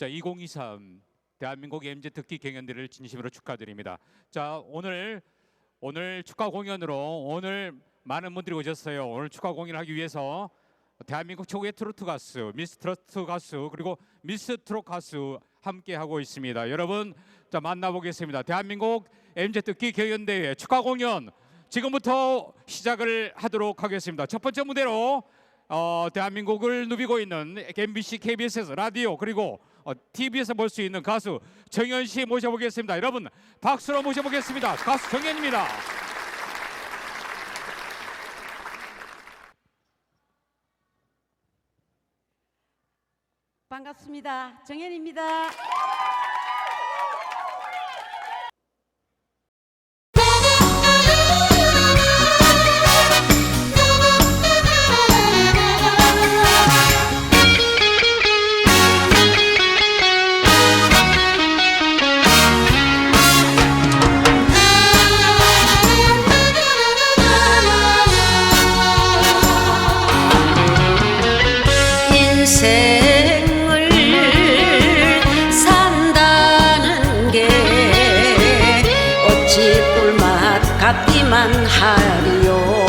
자, 2023 대한민국 MZ 특기 경연대를 진심으로 축하드립니다. 자, 오늘 오늘 축하 공연으로 오늘 많은 분들이 오셨어요. 오늘 축하 공연을 하기 위해서 대한민국 최고의 트로트 가수, 미스 트로트 가수 그리고 미스 트롯 가수 함께 하고 있습니다. 여러분, 자 만나보겠습니다. 대한민국 MZ 특기 경연대회 축하 공연 지금부터 시작을 하도록 하겠습니다. 첫 번째 무대로 어, 대한민국을 누비고 있는 MBC, KBS에서 라디오 그리고 어, TV에서 볼 수 있는 가수 정현 씨 모셔보겠습니다. 여러분 박수로 모셔보겠습니다. 가수 정현입니다. 반갑습니다. 정현입니다. 하리요.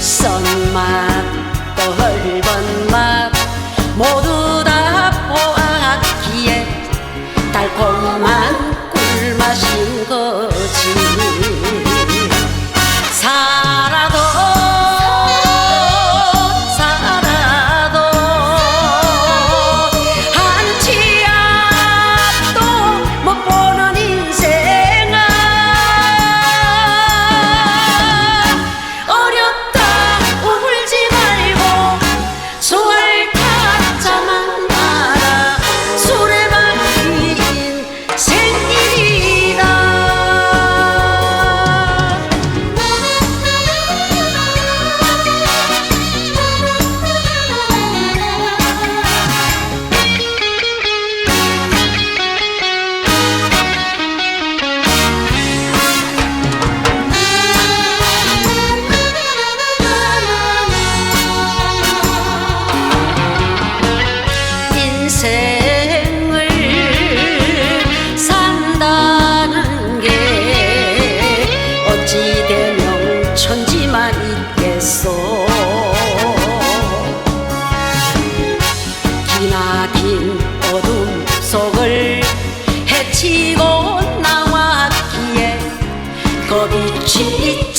썬맛 떫은 맛 모두 다 보았기에 달콤한 꿀맛인 거지 기나긴 어둠 속을 헤치고 나왔기에 겁이 지